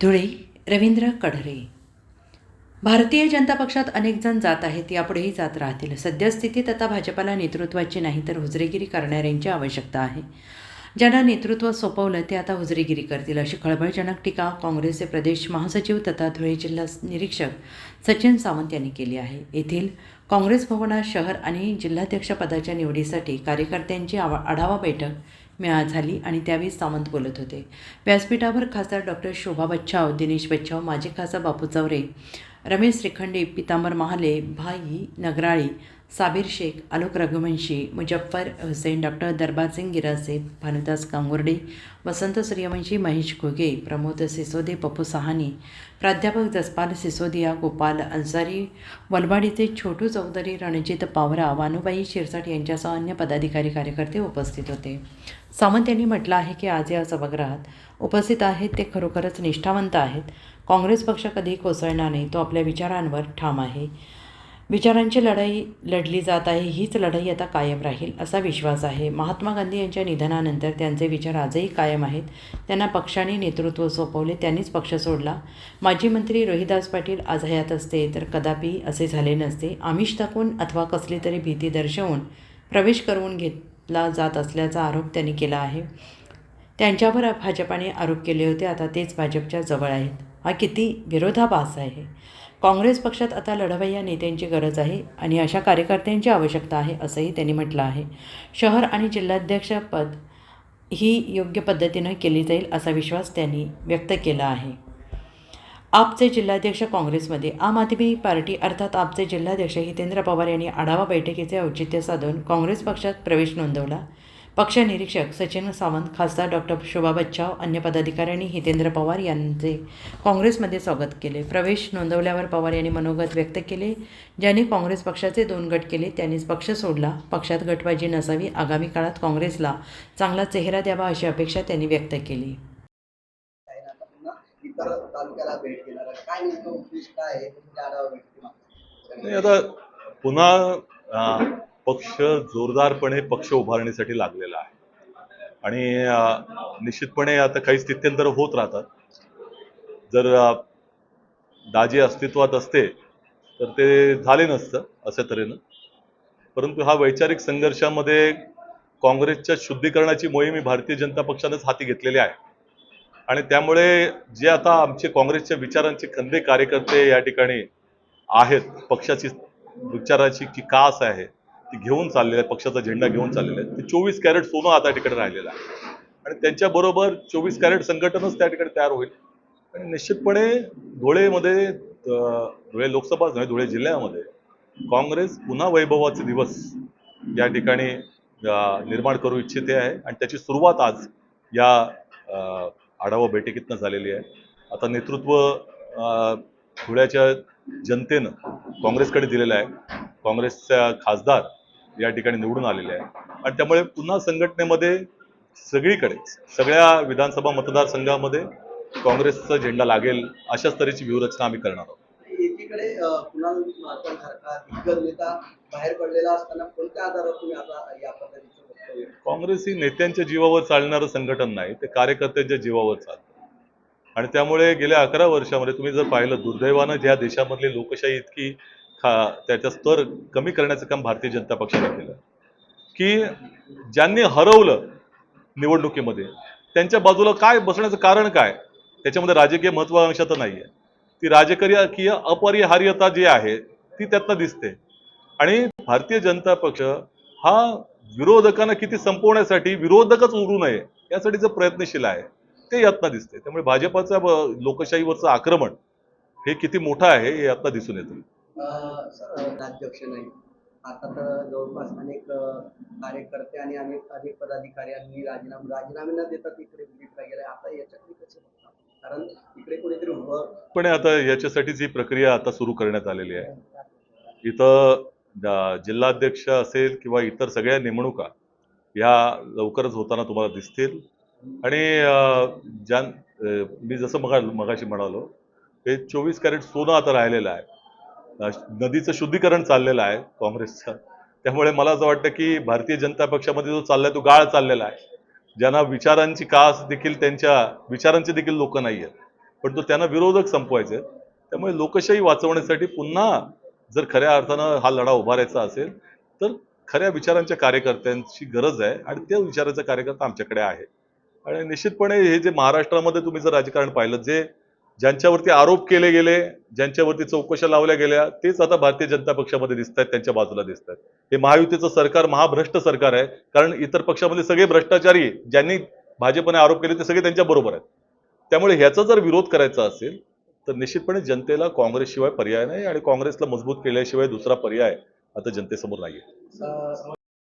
धुळे रवींद्र कढरे. भारतीय जनता पक्षात अनेक जण जात आहेत यापुढेही जात राहतील. सद्यस्थितीत आता भाजपाला नेतृत्वाची नाही तर हुजरेगिरी करणाऱ्यांची आवश्यकता आहे. ज्यांना नेतृत्व सोपवलं ते आता हुजरेगिरी करतील अशी खळबळजनक टीका काँग्रेसचे प्रदेश महासचिव तथा धुळे जिल्हा निरीक्षक सचिन सावंत यांनी केली आहे. येथील काँग्रेस भवनात शहर आणि जिल्हाध्यक्षपदाच्या निवडीसाठी कार्यकर्त्यांची आवा आढावा बैठक मिळा झाली आणि त्यावेळी सावंत बोलत होते. व्यासपीठावर खासदार डॉक्टर शोभा बच्छाव दिनेश बच्छाव माजी खासदार बापू चौरे रमेश श्रीखंडे पितांबर महाले भाई नगराळी साबीर शेख आलोक रघुवंशी मुजफ्फर हुसेन डॉक्टर दरबारसिंग गिरासे भानुदास गांगुर्डे वसंत सूर्यवंशी महेश घुगे प्रमोद सिसोदे पप्पू सहानी प्राध्यापक जसपाल सिसोदिया गोपाल अन्सारी वलवाडीचे छोटू चौधरी रणजित पावरा वानुबाई शिरसाट यांच्यासह अन्य पदाधिकारी कार्यकर्ते उपस्थित होते. सावंत यांनी म्हटलं आहे की आज या सभागृहात उपस्थित आहेत ते खरोखरच निष्ठावंत आहेत. काँग्रेस पक्ष कधीही कोसळणार नाही तो आपल्या विचारांवर ठाम आहे. विचारांची लढाई लढली जात आहे हीच लढाई आता कायम राहील असा विश्वास आहे. महात्मा गांधी यांच्या निधनानंतर त्यांचे विचार आजही कायम आहेत. त्यांना पक्षाने नेतृत्व सोपवले त्यांनीच पक्ष सोडला. माजी मंत्री रोहिदास पाटील आज हयात असते तर कदापि असे झाले नसते. आमिष दाखवून अथवा कसली तरी भीती दर्शवून प्रवेश करवून घेतला जात असल्याचा आरोप त्यांनी केला आहे. त्यांच्यावर भाजपाने आरोप केले होते आता तेच भाजपच्या जवळ आहेत. हा किती विरोधाभास आहे. काँग्रेस पक्षात आता लढवय्या नेत्यांची गरज आहे आणि अशा कार्यकर्त्यांची आवश्यकता आहे असंही त्यांनी म्हटलं आहे. शहर आणि जिल्हाध्यक्षपद ही योग्य पद्धतीनं केली जाईल असा विश्वास त्यांनी व्यक्त केला आहे. आपचे जिल्हाध्यक्ष काँग्रेसमध्ये आम आदमी पार्टी अर्थात आपचे जिल्हाध्यक्ष हितेंद्र पवार यांनी आढावा बैठकीचे औचित्य साधून काँग्रेस पक्षात प्रवेश नोंदवला. पक्ष निरीक्षक सचिन सावंत खासदार डॉक्टर शोभा बच्चाव अन्य पदाधिकाऱ्यांनी हितेंद्र पवार यांचे काँग्रेसमध्ये स्वागत केले. प्रवेश नोंदवल्यावर पवार यांनी मनोगत व्यक्त केले. ज्यांनी काँग्रेस पक्षाचे दोन गट केले त्यांनीच पक्ष सोडला. पक्षात गटबाजी नसावी आगामी काळात काँग्रेसला चांगला चेहरा द्यावा अशी अपेक्षा त्यांनी व्यक्त केली. आता पुन्हा पक्ष जोरदारपणे पक्ष उभारण्यासाठी लागलेला आहे. आणि निश्चितपणे आता काही स्थित्यंतर होत राहतात. जर दाजी अस्तित्वात असते तर ते झाले नसतं अशा तऱ्हेनं. परंतु हा वैचारिक संघर्षामध्ये काँग्रेसच्या शुद्धीकरणाची मोहीम ही भारतीय जनता पक्षानंच हाती घेतलेली आहे. आणि त्यामुळे जे आता आमचे काँग्रेसच्या विचारांचे खंदे कार्यकर्ते या ठिकाणी आहेत पक्षाची विचाराची की कास आहे ते घेऊन चाललेले आहे पक्षाचा झेंडा घेऊन चाललेला आहे ते चोवीस कॅरेट सोनं आता ठिकाणी राहिलेलं आहे. आणि त्यांच्याबरोबर चोवीस कॅरेट संघटनच त्या ठिकाणी तयार होईल. आणि निश्चितपणे धुळेमध्ये धुळे लोकसभाच नाही धुळे जिल्ह्यामध्ये काँग्रेस पुन्हा वैभवाचे दिवस या ठिकाणी निर्माण करू इच्छिते आहे. आणि त्याची सुरुवात आज या आढावा बैठकीतनं झालेली आहे. आता नेतृत्व धुळ्याच्या जनतेनं काँग्रेसकडे दिलेलं आहे. काँग्रेसच्या खासदार या ठिकाणी निवडून आलेले आहे. आणि त्यामुळे पुन्हा संघटनेमध्ये सगळीकडे सगळ्या विधानसभा मतदारसंघामध्ये काँग्रेसचा झेंडा लागेल अशाच तऱ्हेची व्यूहरचना आम्ही करणार आहोत. एकीकडे अं, कुणाल महाजन सारखा दिग्गज नेता बाहेर पडलेला असताना कोणत्या आधारावर तुम्ही आता या पद्धतीचं काँग्रेस ही नेत्यांच्या जीवावर चालणारं संघटन नाही ते कार्यकर्त्यांच्या जीवावर चालतं. आणि त्यामुळे गेल्या अकरा वर्षामध्ये तुम्ही जर पाहिलं दुर्दैवानं ज्या देशामधली लोकशाही इतकी खा त्याचा स्तर कमी करण्याचं काम भारतीय जनता पक्षाने केलं. की ज्यांनी हरवलं निवडणुकीमध्ये त्यांच्या बाजूला काय बसण्याचं कारण काय? त्याच्यामध्ये राजकीय महत्वाकांक्षा तर नाही आहे ती राजकीय अपरिहार्यता जी आहे ती त्यातनं दिसते. आणि भारतीय जनता पक्ष हा विरोधकांना किती संपवण्यासाठी विरोधकच उरू नये यासाठी जो प्रयत्नशील आहे ते यातनं दिसते. त्यामुळे भाजपाचं लोकशाहीवरचं आक्रमण हे किती मोठं आहे हे यातनं दिसून येतं. राज्याध्यक्ष नाही. आता तर जवळपास अनेक कार्यकर्ते आणि अनेक अनेक पदाधिकाऱ्यांनी राजीनामे राजीनामे न देता तिकडे विजिटला गेले आता याच्याकडे कसं कारण इकडे कोणीतरी उभं पण आता याच्यासाठी जी प्रक्रिया आता सुरू करण्यात आलेली आहे. इथं जिल्हाध्यक्ष असेल किंवा इतर सगळ्या नेमणुका या लवकरच होताना तुम्हाला दिसतील. आणि ज्या मी जसं मगा मगाशी म्हणालो हे चोवीस कॅरेट सोनं आता राहिलेलं आहे. नदीचं शुद्धीकरण चाललेलं आहे काँग्रेसचं. त्यामुळे मला असं वाटतं की भारतीय जनता पक्षामध्ये जो चाललाय तो गाळ चाललेला आहे. ज्यांना विचारांची कास देखील त्यांच्या विचारांचे देखील लोक नाही आहेत. पण तो त्यांना विरोधक संपवायचे त्यामुळे लोकशाही वाचवण्यासाठी पुन्हा जर खऱ्या अर्थानं हा लढा उभारायचा असेल तर खऱ्या विचारांच्या कार्यकर्त्यांची गरज आहे आणि त्या विचाराचा कार्यकर्ता आमच्याकडे आहे. आणि निश्चितपणे हे जे महाराष्ट्रामध्ये तुम्ही जर राजकारण पाहिलं जे ज्यांच्यावरती आरोप केले गेले ज्यांच्यावरती चौकशा लावल्या गेल्या तेच आता भारतीय जनता पक्षामध्ये दिसत आहेत त्यांच्या बाजूला दिसत आहेत हे महायुतीचं सरकार महाभ्रष्ट सरकार आहे कारण इतर पक्षामध्ये सगळे भ्रष्टाचारी ज्यांनी भाजपने आरोप केले ते सगळे त्यांच्या बरोबर आहेत. त्यामुळे ह्याचा जर विरोध करायचा असेल तर निश्चितपणे जनतेला काँग्रेसशिवाय पर्याय नाही आणि काँग्रेसला मजबूत केल्याशिवाय दुसरा पर्याय आता जनतेसमोर नाही